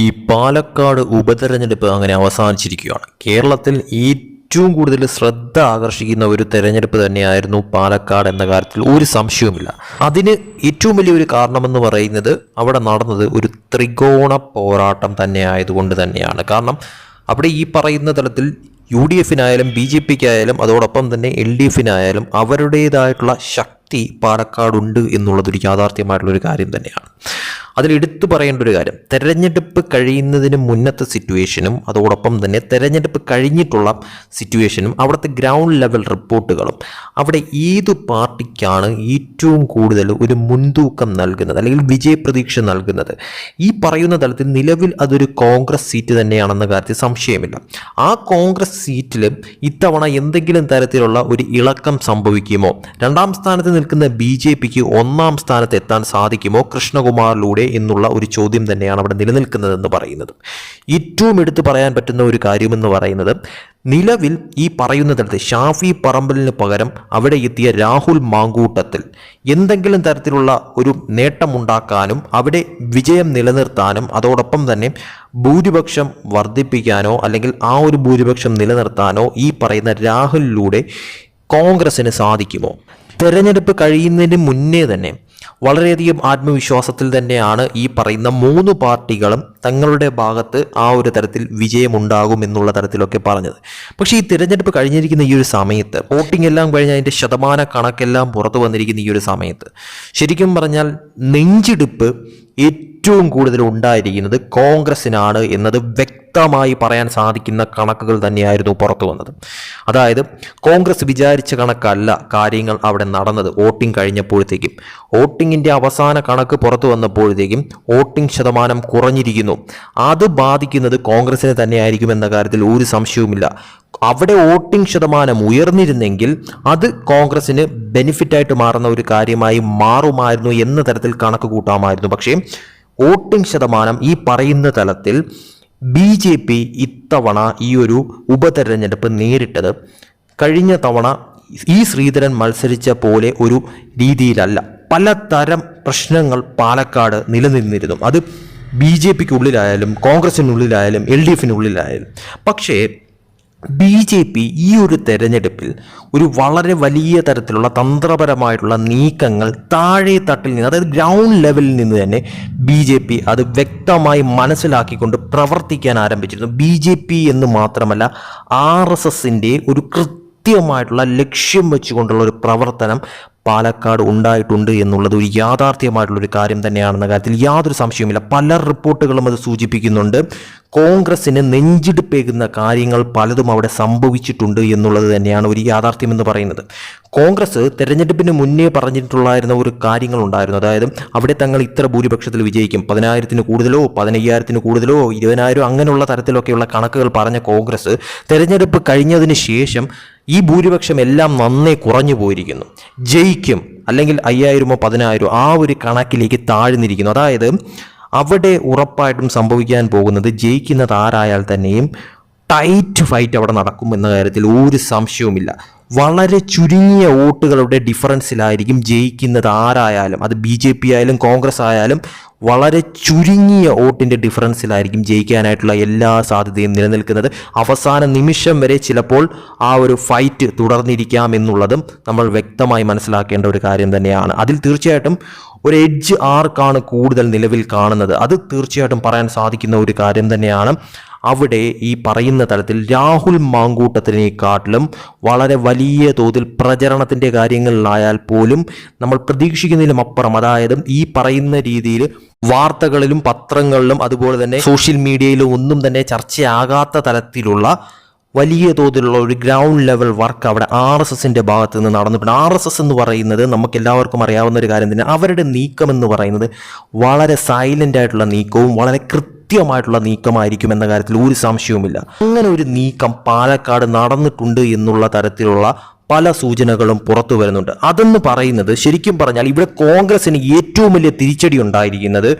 ഈ പാലക്കാട് ഉപതെരഞ്ഞെടുപ്പ് അങ്ങനെ അവസാനിച്ചിരിക്കുകയാണ്. കേരളത്തിൽ ഏറ്റവും കൂടുതൽ ശ്രദ്ധ ആകർഷിക്കുന്ന ഒരു തെരഞ്ഞെടുപ്പ് തന്നെയായിരുന്നു പാലക്കാട് എന്ന കാര്യത്തിൽ ഒരു സംശയവുമില്ല. അതിന് ഏറ്റവും വലിയൊരു കാരണമെന്ന് പറയുന്നത് അവിടെ നടന്നത് ഒരു ത്രികോണ പോരാട്ടം തന്നെ ആയതുകൊണ്ട് തന്നെയാണ്. കാരണം അവിടെ ഈ പറയുന്ന തലത്തിൽ യു ഡി എഫിനായാലും ബി ജെ പിക്കായാലും അതോടൊപ്പം തന്നെ എൽ ഡി എഫിനായാലും അവരുടേതായിട്ടുള്ള ശക്തി പാലക്കാടുണ്ട് എന്നുള്ളതൊരു യാഥാർത്ഥ്യമായിട്ടുള്ളൊരു കാര്യം തന്നെയാണ്. അതിൽ എടുത്തു പറയേണ്ട ഒരു കാര്യം തെരഞ്ഞെടുപ്പ് കഴിയുന്നതിന് മുന്നത്തെ സിറ്റുവേഷനും അതോടൊപ്പം തന്നെ തെരഞ്ഞെടുപ്പ് കഴിഞ്ഞിട്ടുള്ള സിറ്റുവേഷനും അവിടുത്തെ ഗ്രൗണ്ട് ലെവൽ റിപ്പോർട്ടുകളും അവിടെ ഏത് പാർട്ടിക്കാണ് ഏറ്റവും കൂടുതൽ ഒരു മുൻതൂക്കം നൽകുന്നത് അല്ലെങ്കിൽ വിജയപ്രതീക്ഷ നൽകുന്നത്? ഈ പറയുന്ന തലത്തിൽ നിലവിൽ അതൊരു കോൺഗ്രസ് സീറ്റ് തന്നെയാണെന്ന കാര്യത്തിൽ സംശയമില്ല. ആ കോൺഗ്രസ് സീറ്റിൽ ഇത്തവണ എന്തെങ്കിലും തരത്തിലുള്ള ഒരു ഇളക്കം സംഭവിക്കുമോ? രണ്ടാം സ്ഥാനത്ത് നിൽക്കുന്ന ബി ജെ പിക്ക് ഒന്നാം സ്ഥാനത്ത് എത്താൻ സാധിക്കുമോ കൃഷ്ണകുമാറിലൂടെ എന്നുള്ള ഒരു ചോദ്യം തന്നെയാണ് അവിടെ നിലനിൽക്കുന്നതെന്ന് പറയുന്നത്. ഏറ്റവും എടുത്തു പറയാൻ പറ്റുന്ന ഒരു കാര്യമെന്ന് പറയുന്നത് നിലവിൽ ഈ പറയുന്ന തരത്തിൽ ഷാഫി പറമ്പലിന് പകരം അവിടെ എത്തിയ രാഹുൽ മാങ്കൂട്ടത്തിൽ എന്തെങ്കിലും തരത്തിലുള്ള ഒരു നേട്ടമുണ്ടാക്കാനും അവിടെ വിജയം നിലനിർത്താനും അതോടൊപ്പം തന്നെ ഭൂരിപക്ഷം വർദ്ധിപ്പിക്കാനോ അല്ലെങ്കിൽ ആ ഒരു ഭൂരിപക്ഷം നിലനിർത്താനോ ഈ പറയുന്ന രാഹുലിലൂടെ കോൺഗ്രസിന് സാധിക്കുമോ? തെരഞ്ഞെടുപ്പ് കഴിയുന്നതിന് മുന്നേ തന്നെ വളരെയധികം ആത്മവിശ്വാസത്തിൽ തന്നെയാണ് ഈ പറയുന്ന മൂന്ന് പാർട്ടികളും തങ്ങളുടെ ഭാഗത്ത് ആ ഒരു തരത്തിൽ വിജയമുണ്ടാകും എന്നുള്ള തരത്തിലൊക്കെ പറഞ്ഞത്. പക്ഷേ ഈ തിരഞ്ഞെടുപ്പ് കഴിഞ്ഞിരിക്കുന്ന ഈ ഒരു സമയത്ത് വോട്ടിംഗ് എല്ലാം കഴിഞ്ഞ് അതിന്റെ ശതമാന കണക്കെല്ലാം പുറത്തു വന്നിരിക്കുന്ന ഈ ഒരു സമയത്ത് ശരിക്കും പറഞ്ഞാൽ നെഞ്ചിടിപ്പ് ഏറ്റവും കൂടുതൽ ഉണ്ടായിരിക്കുന്നത് കോൺഗ്രസിനാണ് എന്നത് വ്യക്തമായി പറയാൻ സാധിക്കുന്ന കണക്കുകൾ തന്നെയായിരുന്നു പുറത്തു വന്നത്. അതായത് കോൺഗ്രസ് വിചാരിച്ച കണക്കല്ല കാര്യങ്ങൾ അവിടെ നടന്നത് വോട്ടിംഗ് കഴിഞ്ഞപ്പോഴത്തേക്കും. വോട്ടിങ്ങിന്റെ അവസാന കണക്ക് പുറത്തു വന്നപ്പോഴത്തേക്കും വോട്ടിംഗ് ശതമാനം കുറഞ്ഞിരിക്കുന്നു. അത് ബാധിക്കുന്നത് കോൺഗ്രസിനെ തന്നെയായിരിക്കും എന്ന കാര്യത്തിൽ ഒരു സംശയവുമില്ല. അവിടെ വോട്ടിംഗ് ശതമാനം ഉയർന്നിരുന്നെങ്കിൽ അത് കോൺഗ്രസിന് ബെനിഫിറ്റായിട്ട് മാറുന്ന ഒരു കാര്യമായി മാറുമായിരുന്നു എന്ന തരത്തിൽ കണക്ക് കൂട്ടാമായിരുന്നു. പക്ഷേ വോട്ടിംഗ് ശതമാനം ഈ പറയുന്ന തലത്തിൽ ബി ജെ പി ഇത്തവണ ഈ ഒരു ഉപതെരഞ്ഞെടുപ്പ് നേരിട്ടത് കഴിഞ്ഞ തവണ ഈ ശ്രീധരൻ മത്സരിച്ച പോലെ ഒരു രീതിയിലല്ല. പലതരം പ്രശ്നങ്ങൾ പാലക്കാട് നിലനിന്നിരുന്നു. അത് ബി ജെ പിക്കുള്ളിലായാലും കോൺഗ്രസിനുള്ളിലായാലും എൽ ഡി എഫിനുള്ളിലായാലും. പക്ഷേ ബി ജെ പി ഈ ഒരു തെരഞ്ഞെടുപ്പിൽ ഒരു വളരെ വലിയ തരത്തിലുള്ള തന്ത്രപരമായിട്ടുള്ള നീക്കങ്ങൾ താഴെ തട്ടിൽ നിന്ന് അതായത് ഗ്രൗണ്ട് ലെവലിൽ നിന്ന് തന്നെ ബി ജെ പി അത് വ്യക്തമായി മനസ്സിലാക്കിക്കൊണ്ട് പ്രവർത്തിക്കാൻ ആരംഭിച്ചിരുന്നു. ബി ജെ പി എന്ന് മാത്രമല്ല ആർ എസ് എസിന്റെ ഒരു കൃത്യമായിട്ടുള്ള ലക്ഷ്യം വെച്ചുകൊണ്ടുള്ള ഒരു പ്രവർത്തനം പാലക്കാട് ഉണ്ടായിട്ടുണ്ട് എന്നുള്ളത് ഒരു യാഥാർത്ഥ്യമായിട്ടുള്ളൊരു കാര്യം തന്നെയാണെന്ന കാര്യത്തിൽ യാതൊരു സംശയവുമില്ല. പല റിപ്പോർട്ടുകളും അത് സൂചിപ്പിക്കുന്നുണ്ട്. കോൺഗ്രസ്സിന് നെഞ്ചിടിപ്പേകുന്ന കാര്യങ്ങൾ പലതും അവിടെ സംഭവിച്ചിട്ടുണ്ട് എന്നുള്ളത് തന്നെയാണ് ഒരു യാഥാർത്ഥ്യം എന്ന് പറയുന്നത്. കോൺഗ്രസ് തെരഞ്ഞെടുപ്പിന് മുന്നേ പറഞ്ഞിട്ടുള്ളായിരുന്ന ഒരു കാര്യങ്ങളുണ്ടായിരുന്നു അതായത് അവിടെ തങ്ങൾ ഇത്ര ഭൂരിപക്ഷത്തിൽ വിജയിക്കും. പതിനായിരത്തിന് കൂടുതലോ പതിനയ്യായിരത്തിന് കൂടുതലോ ഇരുപതിനായിരം അങ്ങനെയുള്ള തരത്തിലൊക്കെയുള്ള കണക്കുകൾ പറഞ്ഞ കോൺഗ്രസ് തെരഞ്ഞെടുപ്പ് കഴിഞ്ഞതിന് ശേഷം ഈ ഭൂരിപക്ഷം എല്ലാം നന്നേ കുറഞ്ഞു പോയിരിക്കുന്നു. ജയിക്കും അല്ലെങ്കിൽ അയ്യായിരമോ പതിനായിരമോ ആ ഒരു കണക്കിലേക്ക് താഴ്ന്നിരിക്കുന്നു. അതായത് അവിടെ ഉറപ്പായിട്ടും സംഭവിക്കാൻ പോകുന്നത് ജയിക്കുന്നത് ആരായാൽ തന്നെയും ടൈറ്റ് ഫൈറ്റ് അവിടെ നടക്കും എന്ന കാര്യത്തിൽ ഒരു സംശയവുമില്ല. വളരെ ചുരുങ്ങിയ വോട്ടുകളുടെ ഡിഫറൻസിലായിരിക്കും ജയിക്കുന്നത് ആരായാലും അത് ബി ജെ പി ആയാലും കോൺഗ്രസ് ആയാലും വളരെ ചുരുങ്ങിയ വോട്ടിന്റെ ഡിഫറൻസിലായിരിക്കും ജയിക്കാനായിട്ടുള്ള എല്ലാ സാധ്യതയും നിലനിൽക്കുന്നത്. അവസാന നിമിഷം വരെ ചിലപ്പോൾ ആ ഒരു ഫൈറ്റ് തുടർന്നിരിക്കാം എന്നുള്ളതും നമ്മൾ വ്യക്തമായി മനസ്സിലാക്കേണ്ട ഒരു കാര്യം തന്നെയാണ്. അതിൽ തീർച്ചയായിട്ടും ഒരു എഡ്ജ് ആർക്കാണ് കൂടുതൽ നിലവിൽ കാണുന്നത്? അത് തീർച്ചയായിട്ടും പറയാൻ സാധിക്കുന്ന ഒരു കാര്യം തന്നെയാണ്. അവിടെ ഈ പറയുന്ന തരത്തിൽ രാഹുൽ മാങ്കൂട്ടത്തിനെക്കാട്ടിലും വളരെ വലിയ തോതിൽ പ്രചരണത്തിന്റെ കാര്യങ്ങളിലായാൽ പോലും നമ്മൾ പ്രതീക്ഷിക്കുന്നതിലും അപ്പുറം. അതായത് ഈ പറയുന്ന രീതിയിൽ വാർത്തകളിലും പത്രങ്ങളിലും അതുപോലെ തന്നെ സോഷ്യൽ മീഡിയയിലും ഒന്നും തന്നെ ചർച്ചയാകാത്ത തരത്തിലുള്ള വലിയ തോതിലുള്ള ഒരു ഗ്രൗണ്ട് ലെവൽ വർക്ക് അവിടെ ആർ എസ് എസിന്റെ ഭാഗത്ത് നിന്ന് നടന്നിട്ടുണ്ട്. ആർ എസ് എസ് എന്ന് പറയുന്നത് നമുക്ക് എല്ലാവർക്കും അറിയാവുന്ന ഒരു കാര്യം തന്നെ അവരുടെ നീക്കം എന്ന് പറയുന്നത് വളരെ സൈലന്റ് ആയിട്ടുള്ള നീക്കവും വളരെ കൃത്യമായിട്ടുള്ള നീക്കമായിരിക്കും എന്ന കാര്യത്തിൽ ഒരു സംശയവുമില്ല. അങ്ങനെ ഒരു നീക്കം പാലക്കാട് നടന്നിട്ടുണ്ട് എന്നുള്ള തരത്തിലുള്ള പല സൂചനകളും പുറത്തു വരുന്നുണ്ട്. അതെന്ന് പറയുന്നത് ശരിക്കും പറഞ്ഞാൽ ഇവിടെ കോൺഗ്രസിന് ഏറ്റവും വലിയ തിരിച്ചടി ഉണ്ടായിരിക്കുന്നത്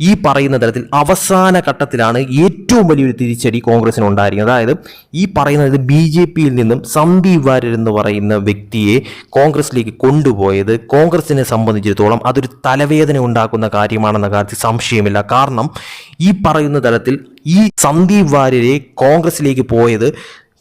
ഈ പറയുന്ന തരത്തിൽ അവസാന ഘട്ടത്തിലാണ് ഏറ്റവും വലിയൊരു തിരിച്ചടി കോൺഗ്രസിന് ഉണ്ടായിരിക്കുന്നത്. അതായത് ഈ പറയുന്നത് ബി ജെ പിയിൽ നിന്നും സന്ദീപ് വാര്യർ എന്ന് പറയുന്ന വ്യക്തിയെ കോൺഗ്രസിലേക്ക് കൊണ്ടുപോയത് കോൺഗ്രസിനെ സംബന്ധിച്ചിടത്തോളം അതൊരു തലവേദന ഉണ്ടാക്കുന്ന കാര്യമാണെന്ന കാര്യത്തിൽ സംശയമില്ല. കാരണം ഈ പറയുന്ന തരത്തിൽ ഈ സന്ദീപ് വാര്യരെ കോൺഗ്രസിലേക്ക് പോയത്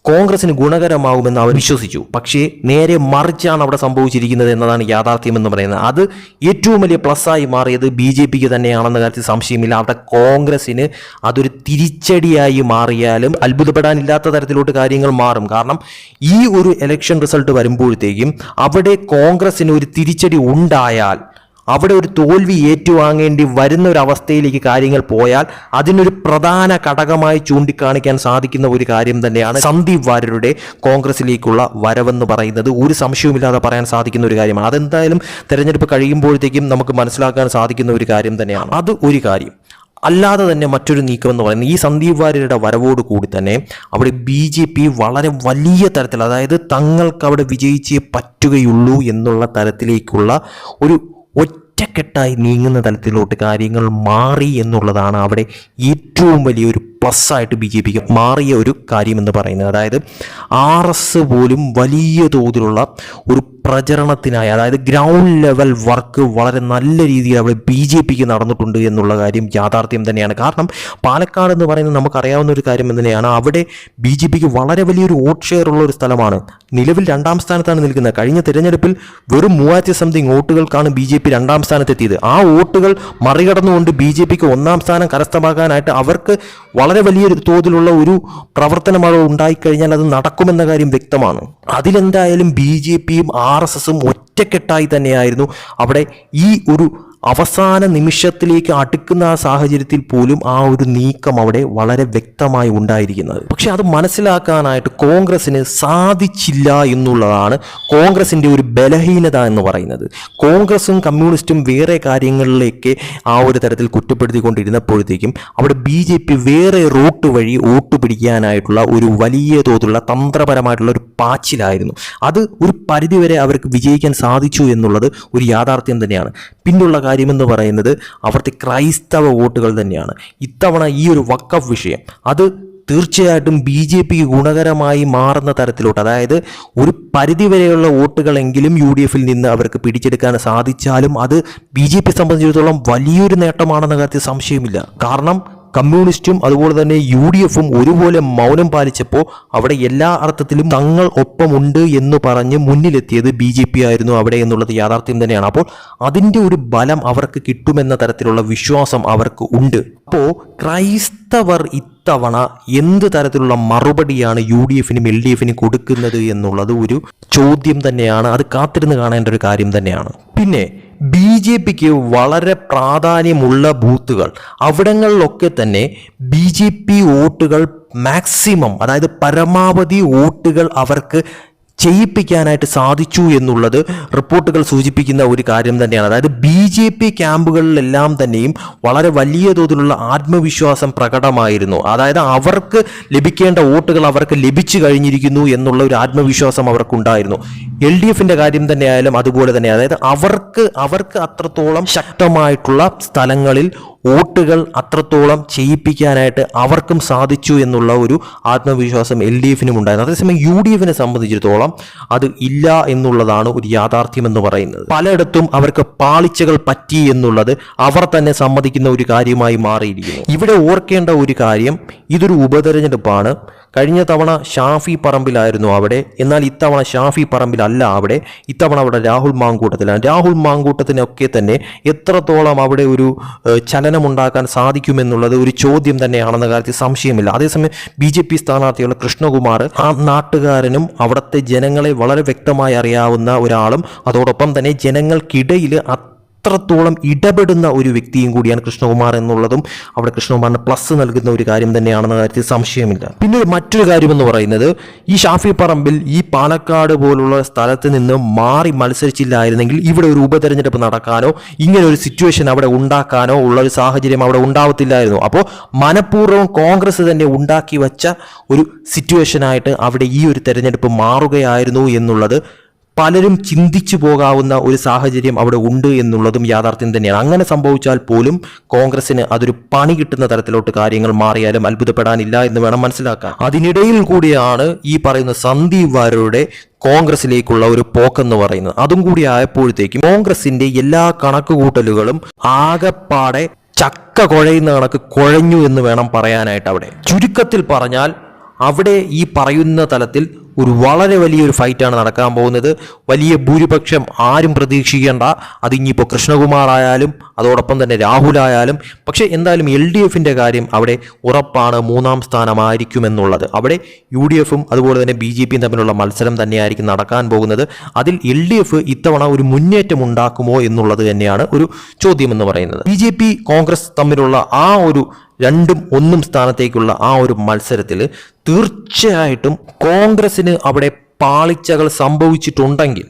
കോൺഗ്രസിന് ഗുണകരമാകുമെന്ന് അവർ വിശ്വസിച്ചു. പക്ഷേ നേരെ മറിച്ചാണ് അവിടെ സംഭവിച്ചിരിക്കുന്നത് എന്നതാണ് യാഥാർത്ഥ്യം എന്ന് പറയുന്നത്. അത് ഏറ്റവും വലിയ പ്ലസ്സായി മാറിയത് ബി ജെ പിക്ക് തന്നെയാണെന്ന കാര്യത്തിൽ സംശയമില്ല. അവിടെ കോൺഗ്രസിന് അതൊരു തിരിച്ചടിയായി മാറിയാലും അത്ഭുതപ്പെടാനില്ലാത്ത തരത്തിലോട്ട് കാര്യങ്ങൾ മാറും. കാരണം ഈ ഒരു ഇലക്ഷൻ റിസൾട്ട് വരുമ്പോഴത്തേക്കും അവിടെ കോൺഗ്രസിന് ഒരു തിരിച്ചടി ഉണ്ടായാൽ അവിടെ ഒരു തോൽവി ഏറ്റുവാങ്ങേണ്ടി വരുന്ന ഒരു അവസ്ഥയിലേക്ക് കാര്യങ്ങൾ പോയാൽ അതിനൊരു പ്രധാന ഘടകമായി ചൂണ്ടിക്കാണിക്കാൻ സാധിക്കുന്ന ഒരു കാര്യം തന്നെയാണ് സന്ദീപ് വാര്യരുടെ കോൺഗ്രസിലേക്കുള്ള വരവെന്ന് പറയുന്നത്. ഒരു സംശയവുമില്ലാതെ പറയാൻ സാധിക്കുന്ന ഒരു കാര്യമാണ്. അതെന്തായാലും തെരഞ്ഞെടുപ്പ് കഴിയുമ്പോഴത്തേക്കും നമുക്ക് മനസ്സിലാക്കാൻ സാധിക്കുന്ന ഒരു കാര്യം തന്നെയാണ്. അത് ഒരു കാര്യം. അല്ലാതെ തന്നെ മറ്റൊരു നീക്കം എന്ന് പറയുന്നത് ഈ സന്ദീപ് വാര്യരുടെ വരവോട് കൂടി തന്നെ അവിടെ ബി ജെ പി വളരെ വലിയ തരത്തിൽ അതായത് തങ്ങൾക്ക് അവിടെ വിജയിച്ചേ പറ്റുകയുള്ളൂ എന്നുള്ള തരത്തിലേക്കുള്ള ഒരു ഒറ്റക്കെട്ടായി നീങ്ങുന്ന തലത്തിലോട്ട് കാര്യങ്ങൾ മാറി എന്നുള്ളതാണ് അവിടെ ഏറ്റവും വലിയൊരു പ്ലസ് ആയിട്ട് ബി ജെ പിക്ക് മാറിയ ഒരു കാര്യമെന്ന് പറയുന്നത്. അതായത് ആർ എസ് പോലും വലിയ തോതിലുള്ള ഒരു പ്രചരണത്തിനായി അതായത് ഗ്രൗണ്ട് ലെവൽ വർക്ക് വളരെ നല്ല രീതിയിൽ അവിടെ ബി ജെ പിക്ക് നടന്നിട്ടുണ്ട് എന്നുള്ള കാര്യം യാഥാർത്ഥ്യം തന്നെയാണ്. കാരണം പാലക്കാട് എന്ന് പറയുന്നത് നമുക്കറിയാവുന്ന ഒരു കാര്യം തന്നെയാണ്. അവിടെ ബി ജെ പിക്ക് വളരെ വലിയൊരു വോട്ട് ഷെയർ ഉള്ള ഒരു സ്ഥലമാണ്. നിലവിൽ രണ്ടാം സ്ഥാനത്താണ് നിൽക്കുന്നത്. കഴിഞ്ഞ തിരഞ്ഞെടുപ്പിൽ വെറും മൂവായിരത്തി സംതിങ് വോട്ടുകൾക്കാണ് ബി ജെ പി രണ്ടാം സ്ഥാനത്തെത്തിയത്. ആ വോട്ടുകൾ മറികടന്നുകൊണ്ട് ബി ജെ പിക്ക് ഒന്നാം സ്ഥാനം കരസ്ഥമാക്കാനായിട്ട് അവർക്ക് വളരെ വലിയൊരു തോതിലുള്ള ഒരു പ്രവർത്തനമാണ് ഉണ്ടായിക്കഴിഞ്ഞാൽ അത് നടക്കുമെന്ന കാര്യം വ്യക്തമാണ്. അതിലെന്തായാലും ബി ജെ പിയും ആർ എസ് എസും ഒറ്റക്കെട്ടായി തന്നെയായിരുന്നു. അവിടെ ഈ ഒരു അവസാന നിമിഷത്തിലേക്ക് അടുക്കുന്ന ആ സാഹചര്യത്തിൽ പോലും ആ ഒരു നീക്കം അവിടെ വളരെ വ്യക്തമായി ഉണ്ടായിരിക്കുന്നത്. പക്ഷെ അത് മനസ്സിലാക്കാനായിട്ട് കോൺഗ്രസിന് സാധിച്ചില്ല എന്നുള്ളതാണ് കോൺഗ്രസിന്റെ ഒരു ബലഹീനത എന്ന് പറയുന്നത്. കോൺഗ്രസും കമ്മ്യൂണിസ്റ്റും വേറെ കാര്യങ്ങളിലേക്ക് ആ ഒരു തരത്തിൽ കുറ്റപ്പെടുത്തിക്കൊണ്ടിരുന്നപ്പോഴത്തേക്കും അവിടെ ബി ജെ പി വേറെ റൂട്ട് വഴി വോട്ട് പിടിക്കാനായിട്ടുള്ള ഒരു വലിയ തോതിലുള്ള തന്ത്രപരമായിട്ടുള്ള ഒരു പാച്ചിലായിരുന്നു. അത് ഒരു പരിധിവരെ അവർക്ക് വിജയിക്കാൻ സാധിച്ചു എന്നുള്ളത് ഒരു യാഥാർത്ഥ്യം തന്നെയാണ്. പിന്നുള്ള കാര്യമെന്ന് പറയുന്നത് അവിടുത്തെ ക്രൈസ്തവ വോട്ടുകൾ തന്നെയാണ്. ഇത്തവണ ഈ ഒരു വക്കഫ് വിഷയം അത് തീർച്ചയായിട്ടും ബി ജെ പിക്ക് ഗുണകരമായി മാറുന്ന തരത്തിലോട്ട് അതായത് ഒരു പരിധിവരെയുള്ള വോട്ടുകളെങ്കിലും യു ഡി എഫിൽ നിന്ന് അവർക്ക് പിടിച്ചെടുക്കാൻ സാധിച്ചാലും അത് ബി ജെ പി സംബന്ധിച്ചിടത്തോളം വലിയൊരു നേട്ടമാണെന്ന കാര്യത്തിൽ സംശയമില്ല. കാരണം കമ്മ്യൂണിസ്റ്റും അതുപോലെ തന്നെ യു ഡി എഫും ഒരുപോലെ മൗനം പാലിച്ചപ്പോൾ അവിടെ എല്ലാ അർത്ഥത്തിലും തങ്ങൾ ഒപ്പമുണ്ട് എന്ന് പറഞ്ഞ് മുന്നിലെത്തിയത് ബി ജെ പി ആയിരുന്നു അവിടെ എന്നുള്ളത് യാഥാർത്ഥ്യം തന്നെയാണ്. അപ്പോൾ അതിന്റെ ഒരു ബലം അവർക്ക് കിട്ടുമെന്ന തരത്തിലുള്ള വിശ്വാസം അവർക്ക് ഉണ്ട്. അപ്പോൾ ക്രൈസ്തവർ ഇത്തവണ എന്ത് തരത്തിലുള്ള മറുപടിയാണ് യു ഡി എഫിനും എൽ ഡി എഫിനും കൊടുക്കുന്നത് എന്നുള്ളത് ഒരു ചോദ്യം തന്നെയാണ്. അത് കാത്തിരുന്ന് കാണേണ്ട ഒരു കാര്യം തന്നെയാണ്. പിന്നെ ബി ജെ പിക്ക് വളരെ പ്രാധാന്യമുള്ള ബൂത്തുകൾ. അവിടങ്ങളിലൊക്കെ തന്നെ ബി ജെ പി വോട്ടുകൾ മാക്സിമം അതായത് പരമാവധി വോട്ടുകൾ അവർക്ക് ചെയ്യിപ്പിക്കാനായിട്ട് സാധിച്ചു എന്നുള്ളത് റിപ്പോർട്ടുകൾ സൂചിപ്പിക്കുന്ന ഒരു കാര്യം തന്നെയാണ്. അതായത് ബി ജെ പി ക്യാമ്പുകളിലെല്ലാം തന്നെയും വളരെ വലിയ തോതിലുള്ള ആത്മവിശ്വാസം പ്രകടമായിരുന്നു. അതായത് അവർക്ക് ലഭിക്കേണ്ട വോട്ടുകൾ അവർക്ക് ലഭിച്ചു കഴിഞ്ഞിരിക്കുന്നു എന്നുള്ള ഒരു ആത്മവിശ്വാസം അവർക്കുണ്ടായിരുന്നു. എൽ ഡി എഫിന്റെ കാര്യം തന്നെയായാലും അതുപോലെ തന്നെ. അതായത് അവർക്ക് അവർക്ക് അത്രത്തോളം ശക്തമായിട്ടുള്ള സ്ഥലങ്ങളിൽ വോട്ടുകൾ അത്രത്തോളം ചെയ്യിപ്പിക്കാനായിട്ട് അവർക്കും സാധിച്ചു എന്നുള്ള ഒരു ആത്മവിശ്വാസം എൽ ഡി എഫിനും ഉണ്ടായിരുന്നു. അതേസമയം യു ഡി എഫിനെ സംബന്ധിച്ചിടത്തോളം അത് ഇല്ല എന്നുള്ളതാണ് ഒരു യാഥാർത്ഥ്യം എന്ന് പറയുന്നത്. പലയിടത്തും അവർക്ക് പാളിച്ചകൾ പറ്റി എന്നുള്ളത് അവർ തന്നെ സമ്മതിക്കുന്ന ഒരു കാര്യമായി മാറിയിരിക്കുന്നു. ഇവിടെ ഓർക്കേണ്ട ഒരു കാര്യം ഇതൊരു ഉപതെരഞ്ഞെടുപ്പാണ്. കഴിഞ്ഞ തവണ ഷാഫി പറമ്പിലായിരുന്നു അവിടെ. എന്നാൽ ഇത്തവണ ഷാഫി പറമ്പിലല്ല അവിടെ. ഇത്തവണ അവിടെ രാഹുൽ മാങ്കൂട്ടത്തിലാണ്. രാഹുൽ മാങ്കൂട്ടത്തിനൊക്കെ തന്നെ എത്രത്തോളം അവിടെ ഒരു ചലനമുണ്ടാക്കാൻ സാധിക്കുമെന്നുള്ളത് ഒരു ചോദ്യം തന്നെയാണെന്ന കാര്യത്തിൽ സംശയമില്ല. അതേസമയം ബി ജെ പി സ്ഥാനാർത്ഥിയുള്ള കൃഷ്ണകുമാർ ആ നാട്ടുകാരനും അവിടുത്തെ ജനങ്ങളെ വളരെ വ്യക്തമായി അറിയാവുന്ന ഒരാളും അതോടൊപ്പം തന്നെ ജനങ്ങൾക്കിടയിൽ അത്രത്തോളം ഇടപെടുന്ന ഒരു വ്യക്തിയും കൂടിയാണ് കൃഷ്ണകുമാർ എന്നുള്ളതും അവിടെ കൃഷ്ണകുമാറിന് പ്ലസ് നൽകുന്ന ഒരു കാര്യം തന്നെയാണെന്ന കാര്യത്തിൽ സംശയമില്ല. പിന്നെ മറ്റൊരു കാര്യം എന്ന് പറയുന്നത് ഈ ഷാഫി പറമ്പിൽ ഈ പാലക്കാട് പോലുള്ള സ്ഥലത്ത് നിന്ന് മാറി മത്സരിച്ചില്ലായിരുന്നെങ്കിൽ ഇവിടെ ഒരു ഉപതെരഞ്ഞെടുപ്പ് നടക്കാനോ ഇങ്ങനെ ഒരു സിറ്റുവേഷൻ അവിടെ ഉണ്ടാക്കാനോ ഉള്ള ഒരു സാഹചര്യം അവിടെ ഉണ്ടാവത്തില്ലായിരുന്നു. അപ്പോൾ മനഃപൂർവം കോൺഗ്രസ് തന്നെ ഉണ്ടാക്കി വച്ച ഒരു സിറ്റുവേഷനായിട്ട് അവിടെ ഈ ഒരു തെരഞ്ഞെടുപ്പ് മാറുകയായിരുന്നു എന്നുള്ളത് പലരും ചിന്തിച്ചു പോകാവുന്ന ഒരു സാഹചര്യം അവിടെ ഉണ്ട് എന്നുള്ളതും യാഥാർത്ഥ്യം തന്നെയാണ്. അങ്ങനെ സംഭവിച്ചാൽ പോലും കോൺഗ്രസിന് അതൊരു പണി കിട്ടുന്ന തരത്തിലോട്ട് കാര്യങ്ങൾ മാറിയാലും അത്ഭുതപ്പെടാനില്ല എന്ന് വേണം മനസ്സിലാക്കാൻ. അതിനിടയിൽ കൂടിയാണ് ഈ പറയുന്ന സന്ദീപ് വാര്യരുടെ കോൺഗ്രസിലേക്കുള്ള ഒരു പോക്കെന്ന് പറയുന്നത്. അതും കൂടി ആയപ്പോഴത്തേക്കും കോൺഗ്രസിന്റെ എല്ലാ കണക്കുകൂട്ടലുകളും ആകെപ്പാടെ ചക്ക കുഴയുന്ന കണക്ക് കുഴഞ്ഞു എന്ന് വേണം പറയാനായിട്ട് അവിടെ. ചുരുക്കത്തിൽ പറഞ്ഞാൽ അവിടെ ഈ പറയുന്ന തലത്തിൽ ഒരു വളരെ വലിയൊരു ഫൈറ്റാണ് നടക്കാൻ പോകുന്നത്. വലിയ ഭൂരിപക്ഷം ആരും പ്രതീക്ഷിക്കേണ്ട. അതിനിപ്പോൾ കൃഷ്ണകുമാർ ആയാലും അതോടൊപ്പം തന്നെ രാഹുൽ ആയാലും പക്ഷേ എന്തായാലും എൽ ഡി എഫിന്റെ കാര്യം അവിടെ ഉറപ്പാണ് മൂന്നാം സ്ഥാനമായിരിക്കുമെന്നുള്ളത്. അവിടെ യു ഡി എഫും അതുപോലെ തന്നെ ബി ജെ പിയും തമ്മിലുള്ള മത്സരം തന്നെയായിരിക്കും നടക്കാൻ പോകുന്നത്. അതിൽ എൽ ഡി എഫ് ഇത്തവണ ഒരു മുന്നേറ്റം ഉണ്ടാക്കുമോ എന്നുള്ളത് തന്നെയാണ് ഒരു ചോദ്യമെന്ന് പറയുന്നത്. ബി ജെ പി കോൺഗ്രസ് തമ്മിലുള്ള ആ ഒരു രണ്ടും ഒന്നും സ്ഥാനത്തേക്കുള്ള ആ ഒരു മത്സരത്തിൽ തീർച്ചയായിട്ടും കോൺഗ്രസിന് അവിടെ പാളിച്ചകൾ സംഭവിച്ചിട്ടുണ്ടെങ്കിൽ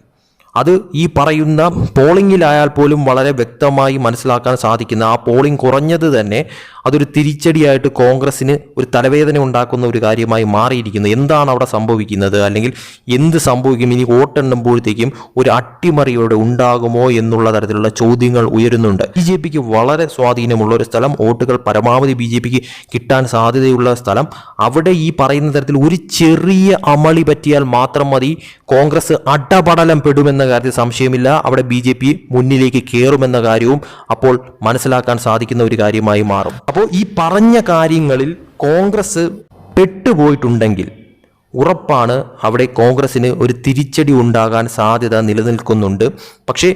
അത് ഈ പറയുന്ന പോളിങ്ങിലായാൽ പോലും വളരെ വ്യക്തമായി മനസ്സിലാക്കാൻ സാധിക്കുന്ന ആ പോളിംഗ് കുറഞ്ഞത് തന്നെ അതൊരു തിരിച്ചടിയായിട്ട് കോൺഗ്രസിന് ഒരു തലവേദന ഉണ്ടാക്കുന്ന ഒരു കാര്യമായി മാറിയിരിക്കുന്നു. എന്താണ് അവിടെ സംഭവിക്കുന്നത്? അല്ലെങ്കിൽ എന്ത് സംഭവിക്കും? ഇനി വോട്ടെണ്ണുമ്പോഴത്തേക്കും ഒരു അട്ടിമറിയോടെ ഉണ്ടാകുമോ എന്നുള്ള തരത്തിലുള്ള ചോദ്യങ്ങൾ ഉയരുന്നുണ്ട്. ബി ജെ പിക്ക് വളരെ സ്വാധീനമുള്ള ഒരു സ്ഥലം വോട്ടുകൾ പരമാവധി ബി ജെ പിക്ക് കിട്ടാൻ സാധ്യതയുള്ള സ്ഥലം. അവിടെ ഈ പറയുന്ന തരത്തിൽ ഒരു ചെറിയ അമളി പറ്റിയാൽ മാത്രം മതി കോൺഗ്രസ് അടപടലം പെടുമെന്ന കാര്യത്തിൽ സംശയമില്ല. അവിടെ ബി ജെ പി മുന്നിലേക്ക് കയറുമെന്ന കാര്യവും അപ്പോൾ മനസ്സിലാക്കാൻ സാധിക്കുന്ന ഒരു കാര്യമായി മാറും. അപ്പോൾ ഈ പറഞ്ഞ കാര്യങ്ങളിൽ കോൺഗ്രസ് പെട്ടുപോയിട്ടുണ്ടെങ്കിൽ ഉറപ്പാണ് അവിടെ കോൺഗ്രസ്സിന് ഒരു തിരിച്ചടി ഉണ്ടാകാൻ സാധ്യത നിലനിൽക്കുന്നുണ്ട്. പക്ഷേ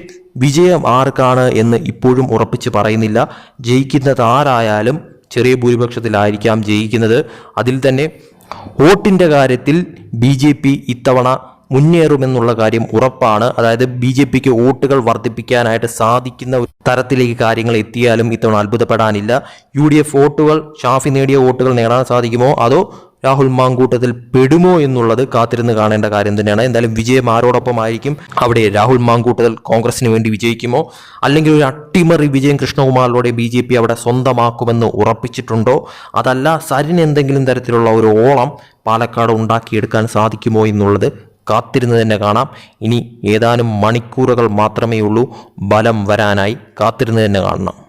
വിജയം ആർക്കാണ് എന്ന് ഇപ്പോഴും ഉറപ്പിച്ച് പറയുന്നില്ല. ജയിക്കുന്നത് ആരായാലും ചെറിയ ഭൂരിപക്ഷത്തിലായിരിക്കാം ജയിക്കുന്നത്. അതിൽ തന്നെ വോട്ടിന്റെ കാര്യത്തിൽ ബി ജെ പി ഇത്തവണ മുന്നേറുമെന്നുള്ള കാര്യം ഉറപ്പാണ്. അതായത് ബി ജെ പിക്ക് വോട്ടുകൾ വർദ്ധിപ്പിക്കാനായിട്ട് സാധിക്കുന്ന തരത്തിലേക്ക് കാര്യങ്ങൾ എത്തിയാലും ഇത്തവണ അത്ഭുതപ്പെടാനില്ല. യു ഡി എഫ് വോട്ടുകൾ ഷാഫി നേടിയ വോട്ടുകൾ നേടാൻ സാധിക്കുമോ? അതോ രാഹുൽ മാങ്കൂട്ടത്തിൽ പെടുമോ എന്നുള്ളത് കാത്തിരുന്ന് കാണേണ്ട കാര്യം തന്നെയാണ്. എന്തായാലും വിജയം ആരോടൊപ്പമായിരിക്കും. അവിടെ രാഹുൽ മാങ്കൂട്ടത്തിൽ കോൺഗ്രസിന് വേണ്ടി വിജയിക്കുമോ? അല്ലെങ്കിൽ ഒരു അട്ടിമറി വിജയം കൃഷ്ണകുമാറിലൂടെ ബി ജെ പി അവിടെ സ്വന്തമാക്കുമെന്ന് ഉറപ്പിച്ചിട്ടുണ്ടോ? അതല്ല സരിന് എന്തെങ്കിലും തരത്തിലുള്ള ഒരു ഓളം പാലക്കാട് ഉണ്ടാക്കിയെടുക്കാൻ സാധിക്കുമോ എന്നുള്ളത് കാത്തിരുന്ന് തന്നെ കാണാം. ഇനി ഏതാനും മണിക്കൂറുകൾ മാത്രമേ ഉള്ളൂ ബലം വരാനായി കാത്തിരുന്ന് തന്നെ കാണണം.